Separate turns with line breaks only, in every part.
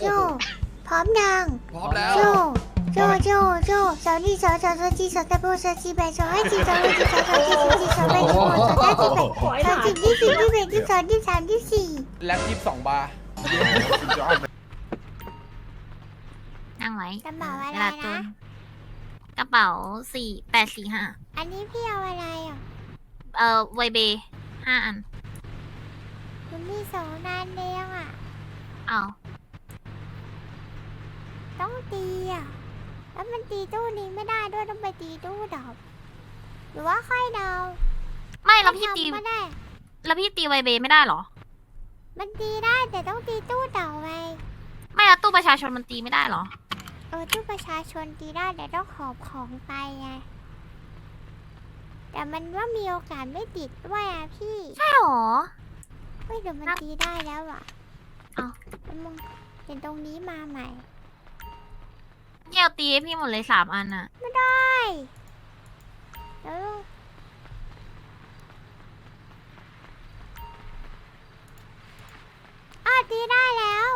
โจ พร้อมยัง
พร้อมแล้ว
โจ โจ โจ โจสาวนี่สาวสาวสาวจีสาวตะโบสาวจีแบสาวไอจีสาวไอจีสาวสาวจีสาวจีสาวแบสาวสาวจีแบสาวจีที่สี่ที่แปดที่สองที่สามที่สี่
แล็บยี่สิบสองบาร์
นั่งไว้
กระเป๋าอะไร
วลาจ
นะ
นกระเป๋าสี่แปดสี่ห้า
อันนี้พี่เอาอะไรอะ
เอ่อไวเบห้าอัน
มันมีสองด้านเดียวอะ
เอา
ต้องตีอะแล้วมันตีตู้นี้ไม่ได้ด้วยต้องไปตีตู้ดอกหรือว่าค่อยเดา
ไม่แล้วพี่ตี
ทำก็ได้
แล้วพี่ตีไวเบไม่ได้เหรอ
มันตีได้แต่ต้องตีตู้เดาไง
ไม่แล้วตู้ประชาชนมันตีไม่ได้เหรอ
เออตู้ประชาชนตีได้แต่ต้องหอบของไปไงแต่มันว่ามีโอกาสไม่ติดด้วยอะพี่
ใช่เหรอ
เฮ้ยเดี๋ยวมัน
นับ
ตีได้แล้วอะ
เอ้า
แล้วมึงเห็นตรงนี้มาใหม่
เกี่ยวตีให้พี่หมดเลยสามอันอะ
ไม่ได้แล้วอ้าวตีได้แล้ว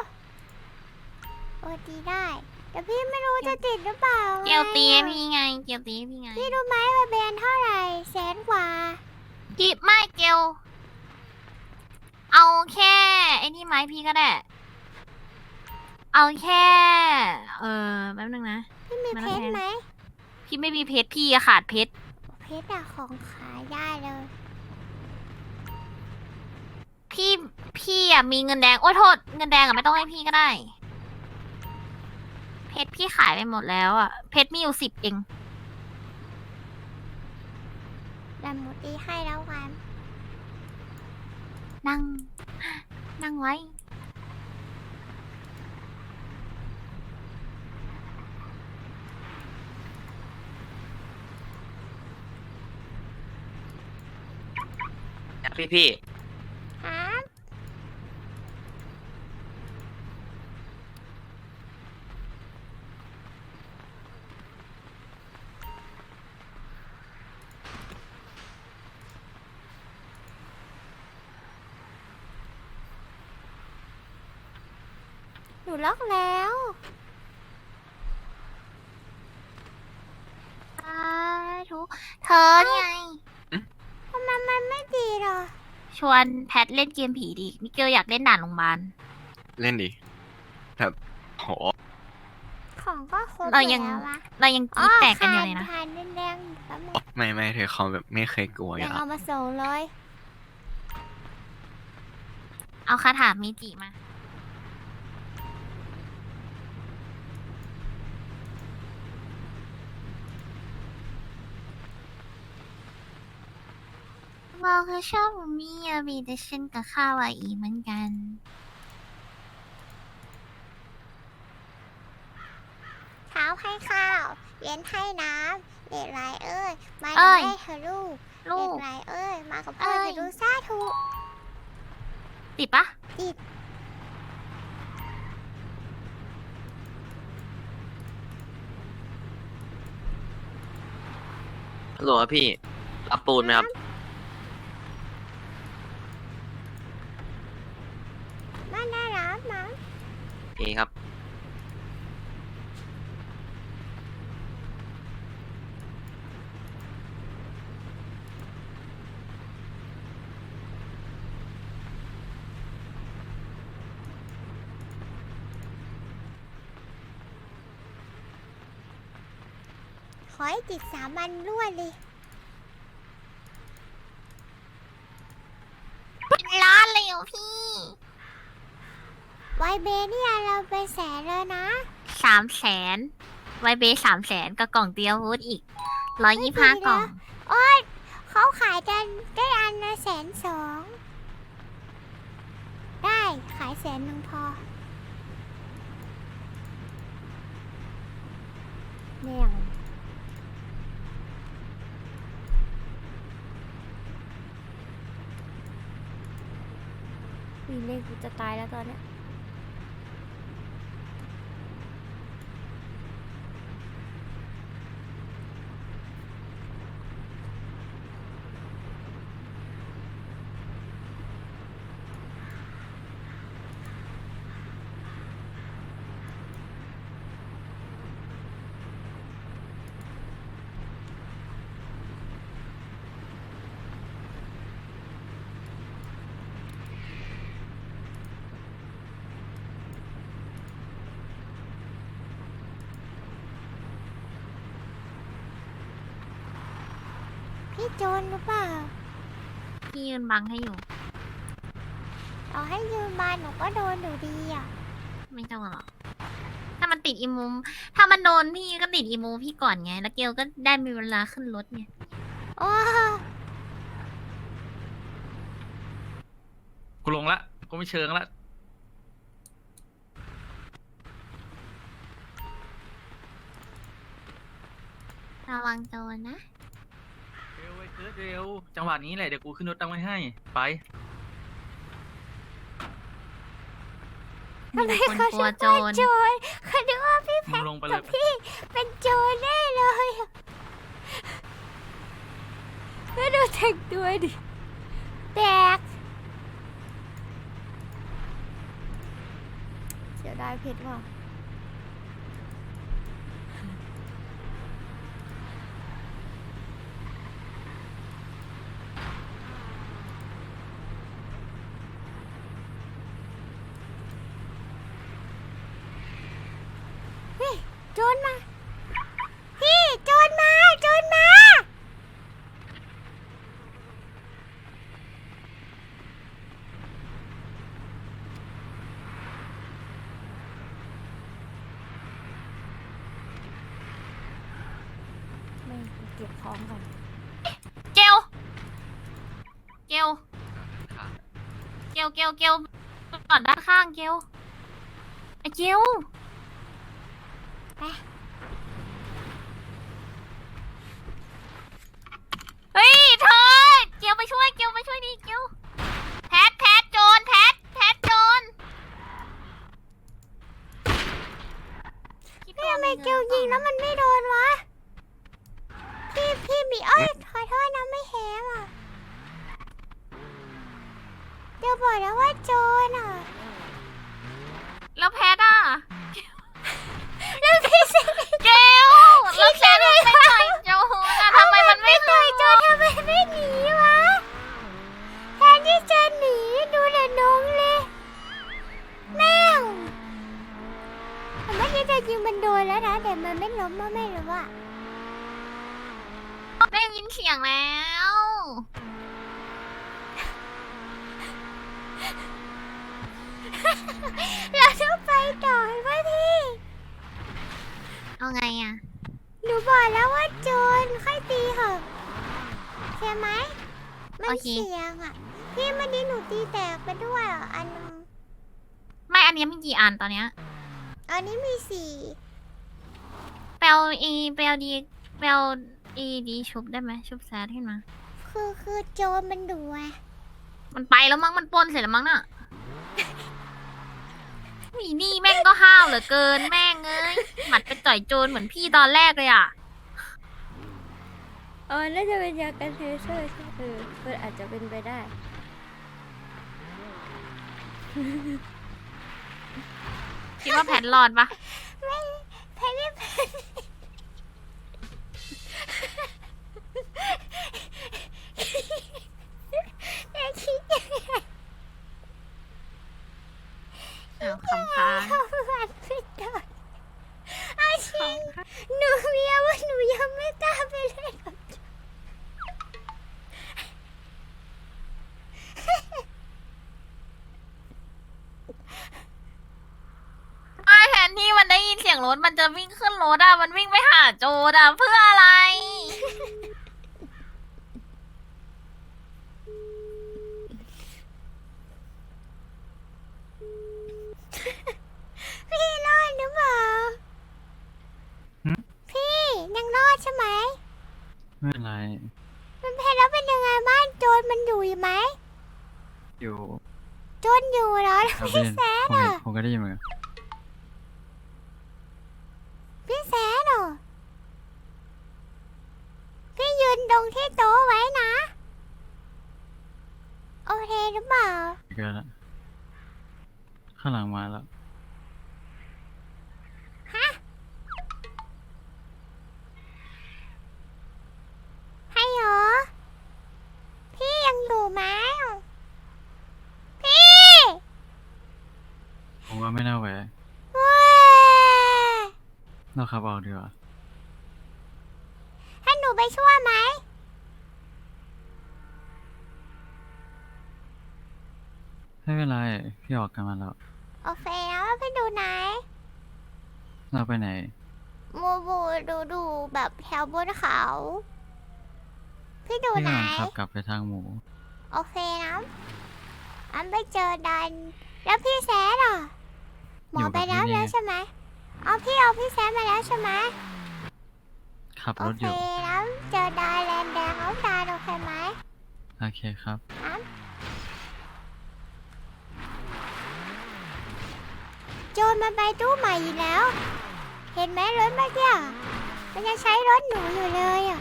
โอ้ตีได้ แต่พี่ไม่รู้จะติดหรือเปล่า
เกี่ยวตีให้
ไง
พี่ไง เกี่ยวตีให้พี่ไง
พี่รู้ไหมว่าแบรนด์เท่าไหร่แสนกว่า
พี่ไม่เกี่ยว เอาแค่ไอ้นี่ไหมพี่ก็ได้ เอาแค่ เออแป๊บนึงนะ
พี่มี
มัน
เพ
แล้ว
ชร
ไง
ไหม
พี่ไม่มีเพชรพี่อะขาดเพชร
เพชรอะของขายได้เลย
พี่พี่อะมีเงินแดงโอ้ยโทษเงินแดงอะไม่ต้องให้พี่ก็ได้ เพชรพี่ขายไปหมดแล้วอะเพชรมีอยู่สิบเอง
แต่หมูตีให้แล้วกัน
นั่ง นั่งไว้
พี่พี่
ครับหนูล็อกแล้ว
สาธุเธอนี่ไง
ทำไมมันไม่ดีหรอ
ชวนแพทเล่นเกมผีดิมิเกลอยากเล่นด่านโรงพยาบาล
เล่นดิแบบโห
ของก็ครบ
เรายัง
แล้ววะ
เรายังกรีดแตกกันอยู่เลยนะ
ทานแดงๆแป๊บนึง
ไม่ไม่เธอเขาแบบไม่เคยกลัวอ
ยั
ยู่
ง
แล้ว
เอามาส่งเลย
เอาคาถามิจิมา บอกคือชอบมีอาบีแต่ฉันก็ข้าวาอีเหมือนกัน
เช้าให้ข้าว เย็นให้น้ำเด็กไรเอ้ย มา
เอ้
กับ
ย
แม่เธอะลูก
ลู
เด็
ก
ก ไรเอ้ย มากับพ่อ
เอ้
เธ
ย
อะลูกซาทุ
ติดปะ
ติด
ฮัลโหลครับพี่ รับปูนไหมครับ
บ้านน่ารักมั้ง
โอเครับ
ขอให้ติดสามวันรวเลย
เป็นล้านเลยเหรอพี่
ไว เบเนี่ยเราไปแสนแล้วนะ
สามแสนไวเบสามแสนกับกล่องเตียววูดอีกร้อยยี่ห้ากล่อง
โอ๊ยเขาขายกันได้อันละแสนสอง ได้ขายแสนหนึ่งพอ เนี่ยงวีเล่นกูจะตายแล้วตอนเนี้ย พี่โจรหรือเปล่า
พี่ยืนบังให้อยู่
เอาให้ยืนมาหนูก็โดนอยู่ดีอะ
ไม่ต้องหรอกถ้ามันติดอีมูถ้ามันโดนพี่ก็ติดอีมูพี่ก่อนไง แล้วเกลก็ได้มีเวลาขึ้นรถไง
โอ้
กูลงละกูไม่เชิงละ
ระวังโจรนะ
เร็วไอ้เกิดเร็วจังหวะนี้แหละเดี๋ยวกูขึ้นรถตั้งไว้ให้ ไป
มี
ทำไม
คน
เขา
กลัว
คิด
โจ
ว่ารโจรเขาคิดว่าพี่
มึงลงไปเล
กั
ย
บ
ไป
พี่เป็นโจรแน่เลยอะแล้วดูแต่งตัวดิแตกเสียดายเพชรว่ะเฮ้ยโจรมา พี่โจรมาโจรมา ไม่เก็บของก่อน
เกลเกล เกลเกลเกลก่อนด้านข้างเกลไอเกล
ไป
เฮ้ยเธอเกลไปช่วยเกลไปช่วยดิเกลแพทแพทโจรแพทแพทโจรคิด
พี่
ว่า
ทำไมเกลยิงแล้วมันไม่โดนวะ พี่พี่มีเอ้ยขอโทษนะไม่แฮมอะเดี๋ยวบอกแล้วว่าโจรอะ
แล้วแพทอะ
แล้วพี่เซ
เกลแล้วแพทมันไม่ต่อยโจรอะทำไมมันไม่
ต่อยโจรทำไมไม่หนีวะแทนที่จะหนีดูแต่น้องเลย แม่งแต่เมื่อกี้จะยิงมันโดนแล้วนะแต่มันไม่ล้มก็ไม่รู้อะ
ได้ยินเสียงแล้ว
เราต้องไปต่อไหมพี่
เอาไงอะ
ห นูบอกแล้วว่าโจรค่อยตีเหอะใช่ไหมมัน
โอเค
เสียงอะ พี่เมื่อกี้หนูตีแตกไปด้วยอะอันนึง
ไม่อันนี้มีกี่อันตอนเนี้ย
อันนี้มีสี่
แปลอีแปลดีแปลอีดีชุบได้ไหมชุบแซดขึ้นมา
คือคือโจรมันดุอะ
มันไปแล้วมั้งมันปล้นเสร็จแล้วมั้งน่ะ มีนี่แม่งก็ห้าวเหลือเกินแม่งเอ้ยหมัดไปต่อยโจรเหมือนพี่ตอนแรกเลยอะ
เออน่าจะเป็นยากันเทเซอร์ใช่เออมันอาจจะเป็นไปได้
คิดว่าแพทรอดปะ
ไม่แพนนี่แพนแค่คิดยังไง
อ้าวคำค้าง
ทำมันไม่ได้เอาจริงหนูเมียว่าหนูยังไม่กล้าไปเล่นกับ
ไม่แทนที่มันได้ยินเสียงรถมันจะวิ่งขึ้นรถอะ มันวิ่งไปหาโจรอะเพื่ออะไร
พี่รอดหรือเปล่า
หึ
พี่ยังรอดใช่ไหม
ไม่เป็นไร
มันเพลแล้วเป็นยังไงบ้างโจรมันอยู่อยู่ไหม
อยู่
โจรอยู่เหรอแล้ว
ครับ
พี่
พี่
แซด
ผมเห็น
อะ
ผมก็ได้ยินเหมือนกัน
พี่แซดอะพี่ยืนตรงที่โต๊ะไว้นะ โอเคหรือเปล่า
เกินละข้างหลังมาแล้ว
อ
ครับออกดีกว่า
ให้หนูไปช่วยไหม ไม่
เป็นไรพี่ออกกันมาแล้ว
โอเคแล้วไปดูไหน
เราไปไหน
มูบูดูดูแบบแถวบนเขา พี่ดูไหน
กำลัขับกลับไปทางหมู
โอเคนะอันไปเจอดัน แล้วพี่แซดอะ หมอ
อ
ไปรับแล้วใช่ไหม เอาพี่เอาพี่แซดมาแล้วใช่ไหม
ขับ
โอ
รถ
เค
อยู่
แล้วเจอดานแลนแดงเอาดานโอเคไหม
โอเคครับ
โจรมันไปตู้ใหม่อีกแล้ว เห็นไหมรถเมื่อกี้อะมันยังใช้รถหนูอยู่เลยอะ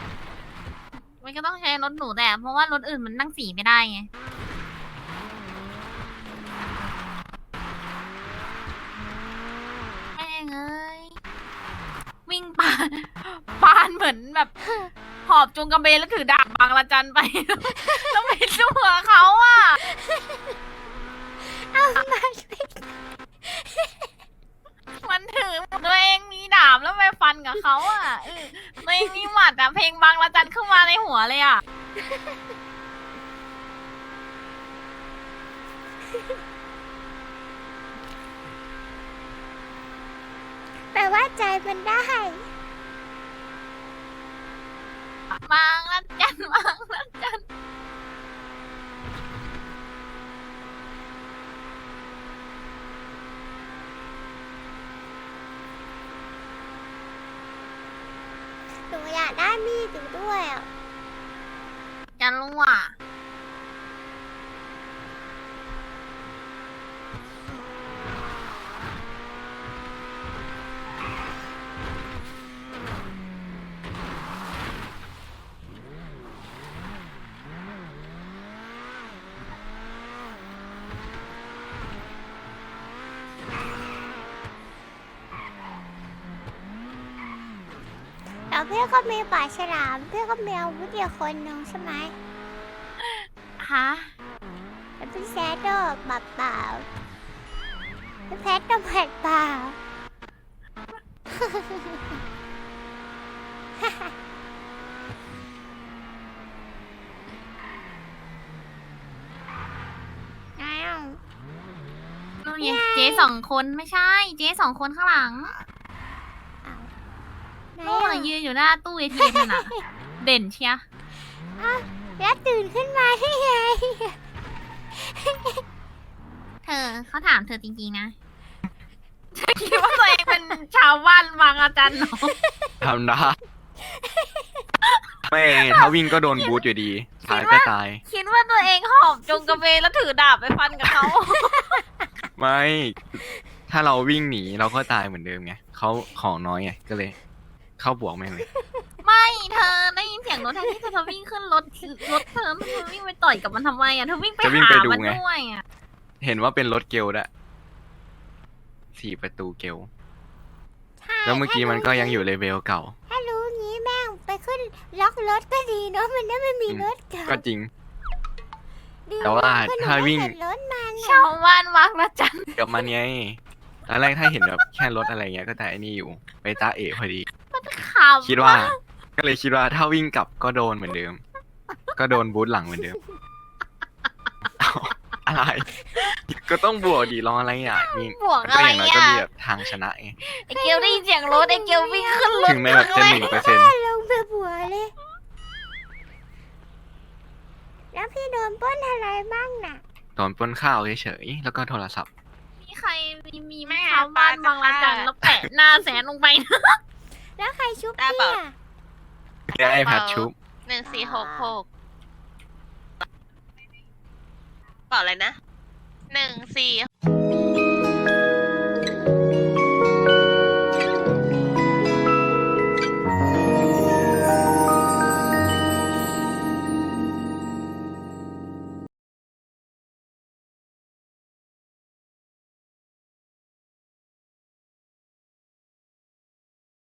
มันก็ต้องใช้รถหนูแต่เพราะว่ารถอื่นมันนั่งสีไม่ได้ไง ปานปานเหมือนแบบ หอบจุงกระเบนแล้วถือดาบบางละจันไป แล้วไปสู้กับเขาอะ
เอามาช่วย
มันถือตัวเองมีดาบแล้วไปฟันกับเขาอะเออตัวเองมีหมัดอะเพลงบางละจันขึ้นมาในหัวเลยอะ
แต่ว่า ใจมันได้
บางละจันบางละจัน
หนูอยากได้มีดอยู่ด้วยอะ
จันรู้อะ
แล้วพี่ก็มีปากฉลามพี่ก็มีอาวุธเดียวคนหนึ่งใช่ไหม
ฮะ
แล้วพี่แซดก็แบบเปล่าพี่แพทก็แผดเปล่าอ้าว
นู่นไงเจ๊สองคนไม่ใช่ เจ๊สองคนข้างหลัง
ไหน
นู่น
อะ
น่ะยืนอยู่หน้าตู้เอทีเอ็มน่ะ เด่นเชีย
แล้วตื่นขึ้นมาได้ไง
เธอเขาถามเธอจริงๆนะเธอคิดว่าตัวเองเป็นชาวบ้านบางอาจารย์เหรอ
ทำได้ไม่ถ้าวิ่งก็โดนบูทอยู่ดีตายก็ตาย
คิดว่าตัวเองหอบจงกระเบนแล้วถือดาบไปฟันกับเขา
ไม่ ถ้าเราวิ่งหนีเราก็ตายเหมือนเดิมไงเขาของน้อยไงก็เลย เข้าบวกแม่งเลย
ไม่เธอได้ยินเสียงรถแทนที่เธอจะวิ่งขึ้นรถรถเธอเธอวิ่งไปต่อยกับมันทำไมอะเธอวิ่งไป
จะวิ่ง
หา
ไปดู
มัน
ไง
ด้วยอะ
เห็นว่าเป็นรถเกลดอะสี่ประตูเกล
ใช่
แล้วเมื่อกี้มันก็ยังอยู่เลเวลเก่า
ถ้ารู้งี้แม่งไปขึ้นล็อกรถก็ดีเนาะมันได้ไม่มีรถเก่า
ก็จริง
ดี
แต่ว่า
ขึ้น
ถ้าวิ่ง
ไม่เห็นรถมัน
ชาวบ้านบางอาจารย์
กลับมาเนี้ยตอนแรกถ้าเห็นแบบแค่รถอะไรเงี้ยก็แต่อันนี้อยู่ ไปตาเอพอดี
ขาว
คิดว่า ก็เลยคิดว่าถ้าวิ่งกลับก็โดนเหมือนเดิม ก็โดนบูทหลังเหมือนเดิมเอ้าอะไร ก็ต้องบวกดีรองอะไรอะวิ่ง
บวก
ก็
อะไร
อย่างน้อยก็
อะ
มีแบบทางชนะไง
ไอเกลได้ยินเสียงรถไอเกลวิ่งขึ้นรถ
ถึงแม้แบบจะหนึ่งเปอร์เซ็นต์
ลงไปบัวเลย แล้วพี่โดนปล้นอะไรบ้างน่ะ
โดนปล้นข้าวเฉยๆแล้วก็โทรศัพท์
มีใครมีมีไหมชาวบ้านบางอาจารย์แล้วแปะหน้าแสนลงไปนะ
แล้วใครชุบ
ได้
พี่
เปล่า
อะ
ได้ไอแพดชุบ
หนึ่งสี่หกหกเปล่าอะไรนะหนึ่งสี่